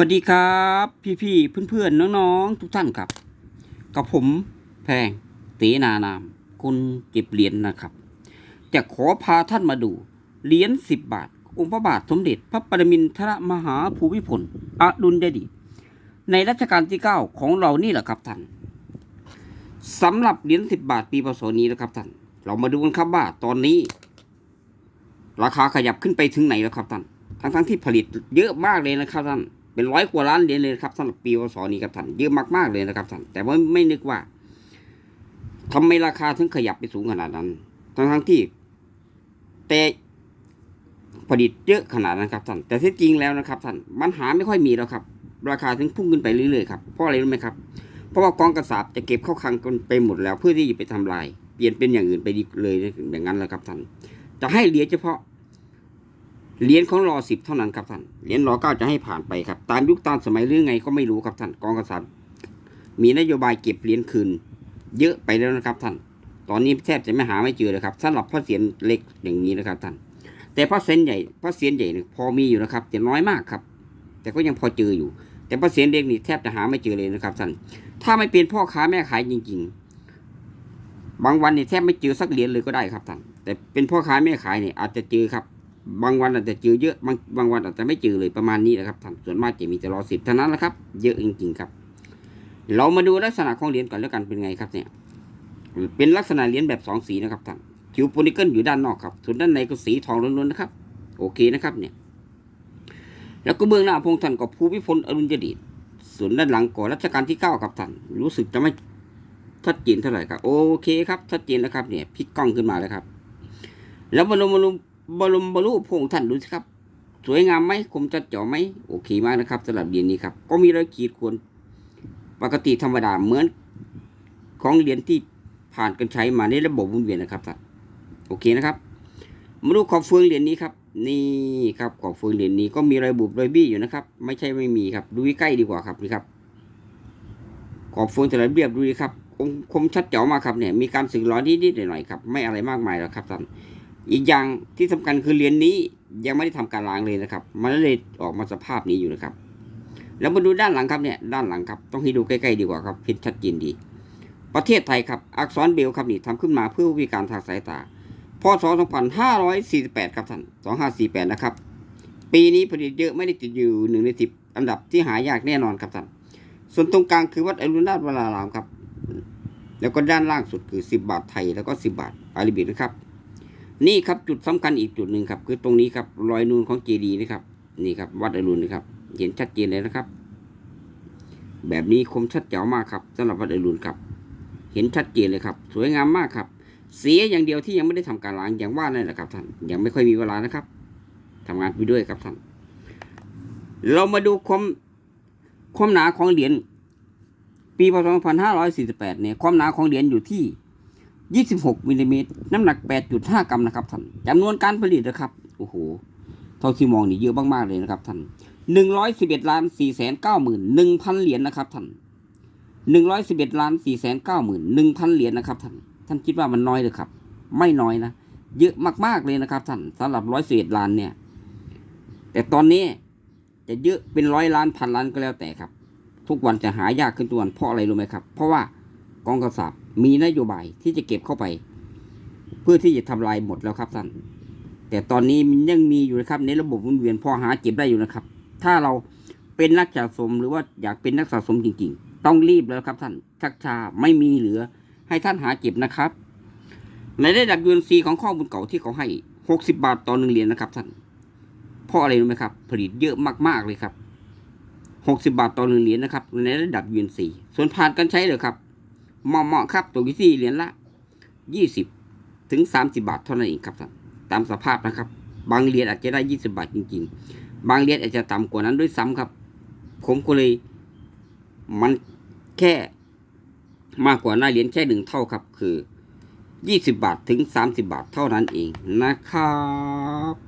วัสดีครับ พี่ๆเพื่อนๆน้องๆทุกท่านครับ กับผมแพงตีนานามคุณเก็บเหรียญนะครับ จะขอพาท่านมาดูเหรียญสิบบาท องค์พระบาทสมเด็จพระปรมินทรมหาภูมิพลอดุลยเดชในรัชกาลที่เก้าของเรานี่แหละครับท่านสำหรับเหรียญสิบบาทปีพศนี้นะครับท่านเรามาดูกันครับว่าตอนนี้ ราคาขยับขึ้นไปถึงไหนแล้วครับท่านทั้งๆที่ผลิตเยอะมากเลยนะครับท่าน เป็นร้อยกว่าล้านเหรียญเลยครับสำหรับปีพศนี้ครับท่านเยอะมากๆเลยนะครับท่านแต่ว่าไม่นึกว่าทำไมราคาถึงขยับไปสูงขนาดนั้น ทั้งๆที่ แต่ผลิตเยอะขนาดนั้นครับท่านแต่ที่จริงแล้วนะครับท่านมันหาไม่ค่อยมีแล้วครับ ราคาถึงพุ่งขึ้นไปเรื่อยๆครับเพราะอะไรรู้ไหมครับเพราะว่ากองกระสาบจะเก็บเข้าคลังกันไปหมดแล้ว เพื่อที่จะไปทำลาย เปลี่ยนเป็นอย่างอื่นไปเลยอย่างนั้นแหละครับท่านจะให้เหรียญเฉพาะ เหรียญของรอสิบเท่านั้นครับท่าน เหรียญรอเก้าจะให้ผ่านไปครับ ตามยุคตามสมัยเรื่องไงก็ไม่รู้ครับท่าน กองกษัตริย์ มีนโยบายเก็บเหรียญคืน เยอะไปแล้วนะครับท่าน ตอนนี้แทบจะไม่หาไม่เจอเลยครับสำหรับพระเศียรเล็กอย่างนี้นะครับท่าน แต่พระเศียรใหญ่ พระเศียรใหญ่เนี่ยพอมีอยู่นะครับแต่น้อยมากครับ แต่ก็ยังพอเจออยู่ แต่พระเศียรเล็กนี่แทบจะหาไม่เจอเลยนะครับท่าน ถ้าไม่เป็นพ่อค้าแม่ขายจริง ๆ บางวันนี่แทบไม่เจอสักเหรียญเลยก็ได้ครับท่าน แต่เป็นพ่อค้าแม่ขายเนี่ยอาจจะเจอครับ บางวันอาจจะเจอเยอะบางบางวันอาจจะไม่เจอเลยประมาณนี้นะครับท่านส่วนมากจะมีแต่รอสิบเท่านั้นแหละครับ เยอะจริงๆครับ เรามาดูลักษณะของเหรียญก่อนแล้วกันเป็นไงครับเนี่ยเป็นลักษณะเหรียญแบบสองสีนะครับท่านคิวโพนิเกิลอยู่ด้านนอกครับ ส่วนด้านในก็สีทองล้วนๆนะครับ โอเคนะครับเนี่ย แล้วก็เบื้องหน้าพงค์ท่านก็ภูมิพลอดุลยเดชส่วนด้านหลังก่อรัชกาลที่เก้าครับท่านรู้สึกจะไม่ชัดเจนเท่าไหร่ครับ โอเคครับชัดเจนแล้วครับเนี่ยพลิกกล้องขึ้นมาแล้วครับ แล้วบรมบรม บรมบรรลุพงท่านดูสิครับ สวยงามไหมคมจัดจ่อไหมโอเคมากนะครับสำหรับเหรียญนี้ครับ ก็มีรอยขีดข่วนปกติธรรมดาเหมือนของเหรียญที่ผ่านการใช้มาในระบบหมุนเวียนนะครับท่านโอเคนะครับ มาดูขอบเฟืองเหรียญนี้ครับ นี่ครับขอบเฟืองเหรียญนี้ก็มีรอยบุบรอยบี้อยู่นะครับ ไม่ใช่ไม่มีครับ ดูใกล้ดีกว่าครับนี่ครับ ขอบเฟืองแต่ละเรียบดูดีครับคมคมชัดเจ๋วมากครับเนี่ยมีการสึกหร้อนนิดๆหน่อยๆครับ ไม่อะไรมากมายหรอกครับท่าน อีกอย่างที่สำคัญคือเหรียญนี้ยังไม่ได้ทำการล้างเลยนะครับ มันเลยออกมาสภาพนี้อยู่นะครับ แล้วมาดูด้านหลังครับเนี่ยด้านหลังครับต้องให้ดูใกล้ๆดีกว่าครับเห็นชัดเจนดี ประเทศไทยครับอักษรเบลครับนี่ทำขึ้นมาเพื่อวิการทางสายตาพศ2548 ครับท่าน2548 นะครับ ปีนี้ผลิตเยอะไม่ได้ติดอยู่หนึ่งในสิบอันดับที่หายากแน่นอนครับท่านส่วนตรงกลางคือวัดอรุณราชวรารามครับ แล้วก็ด้านล่างสุดคือ 10 บาทไทยแล้วก็ 10 บาทอาริบิกนะครับ นี่ครับจุดสำคัญอีกจุดหนึ่งครับ คือตรงนี้ครับรอยนูนของเจดีนะครับ นี่ครับ วัดอรุณนะครับ เห็นชัดเจนเลยนะครับ แบบนี้คมชัดเจ๋วมากครับสำหรับวัดอรุณครับ เห็นชัดเจนเลยครับ สวยงามมากครับ เสียอย่างเดียวที่ยังไม่ได้ทำการล้างอย่างว่านั่นแหละครับท่านยังไม่ค่อยมีเวลานะครับทำงานไปด้วยครับท่านเรามาดูความความหนาของเหรียญปีพศ2548เนี่ยความหนาของเหรียญอยู่ที่ 26มิลลิเมตรน้ำหนัก 8.5 กรัมนะครับท่านจำนวนการผลิตนะครับ โอ้โห เท่าที่มองนี่เยอะมาก ๆ เลยนะครับท่าน111ล้าน4แสน9หมื่น1,000 เหรียญนะครับท่าน111ล้าน4แสน9หมื่น1,000 เหรียญนะครับท่าน ท่านคิดว่ามันน้อยเลยครับ ไม่น้อยนะ เยอะมาก ๆ เลยนะครับท่านสำหรับร้อยสิบเอ็ดล้านเนี่ย แต่ตอนนี้จะเยอะเป็นร้อยล้านพันล้านก็แล้วแต่ครับ ทุกวันจะหายากขึ้นทุกวันเพราะอะไรรู้ไหมครับ เพราะว่า กองกษัตริย์มีนโยบายที่จะเก็บเข้าไป เพื่อที่จะทำลายหมดแล้วครับท่านแต่ตอนนี้มันยังมีอยู่นะครับ ในระบบหมุนเวียนพอหาเก็บได้อยู่นะครับ ถ้าเราเป็นนักสะสมหรือว่าอยากเป็นนักสะสมจริง ๆ ต้องรีบแล้วครับท่านชักชาไม่มีเหลือให้ท่านหาเก็บนะครับในระดับยูนซีของข้อมูลเก่าที่เขาให้60บาทต่อหนึ่งเหรียญนะครับท่านเพราะอะไรรู้ไหมครับ ผลิตเยอะมากๆเลยครับ60บาทต่อหนึ่งเหรียญนะครับ ในระดับยูนซีส่วนผ่านการใช้เลยครับ เหมาะๆครับตัวที่สี่เหรียญละ20ถึง30บาทเท่านั้นเองครับตามสภาพนะครับ บางเหรียญอาจจะได้20บาทจริง ๆ บางเหรียญอาจจะต่ำกว่านั้นด้วยซ้ำครับ ผมก็เลย มันแค่มากกว่าหน้าเหรียญแค่หนึ่งเท่าครับ คือ20บาทถึง30บาทเท่านั้นเองนะครับ